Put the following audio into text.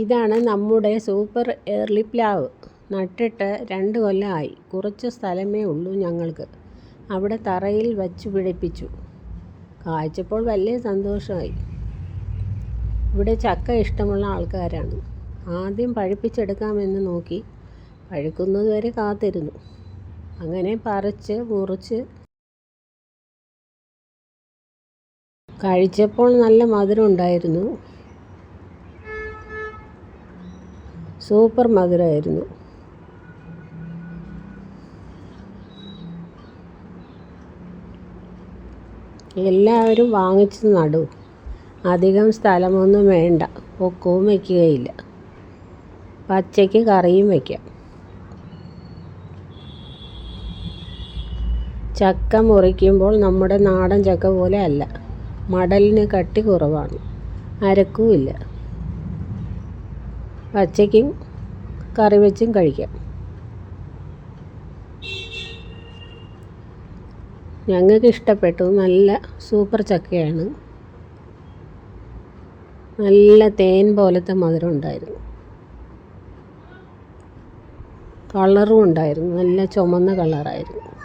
ഇതാണ് നമ്മുടെ super early പ്ലാവ് നട്ടിട്ട് രണ്ട് കൊല്ലമായി കുറച്ച് സ്ഥലമേ ഉള്ളൂ ഞങ്ങൾക്ക്. അവിടെ തറയിൽ വച്ച് പിടിപ്പിച്ചു. കാഴ്ചപ്പോൾ വലിയ സന്തോഷമായി. ഇവിടെ ചക്ക ഇഷ്ടമുള്ള ആൾക്കാരാണ്. ആദ്യം പഴുപ്പിച്ചെടുക്കാമെന്ന് നോക്കി പഴുക്കുന്നതുവരെ കാത്തിരുന്നു. അങ്ങനെ പറിച്ച് മുറിച്ച് കഴിച്ചപ്പോൾ നല്ല മധുരം ഉണ്ടായിരുന്നു. സൂപ്പർ മധുരമായിരുന്നു എല്ലാവരും വാങ്ങിച്ച് നടൂ. അധികം സ്ഥലമൊന്നും വേണ്ട. പൊക്കവും വയ്ക്കുകയില്ല പച്ചയ്ക്ക് കറിയും വയ്ക്കാം ചക്ക മുറിക്കുമ്പോൾ നമ്മുടെ നാടൻ ചക്ക പോലെ അല്ല. മടലിന് കട്ടി കുറവാണ്. അരക്കുമില്ല. പച്ചയ്ക്കും കറി വെച്ചും കഴിക്കാം. ഞങ്ങൾക്ക് ഇഷ്ടപ്പെട്ടു നല്ല സൂപ്പർ ചക്കയാണ്. നല്ല തേൻ പോലത്തെ മധുരം ഉണ്ടായിരുന്നു. കളറും ഉണ്ടായിരുന്നു. നല്ല ചുമന്ന കളറായിരുന്നു.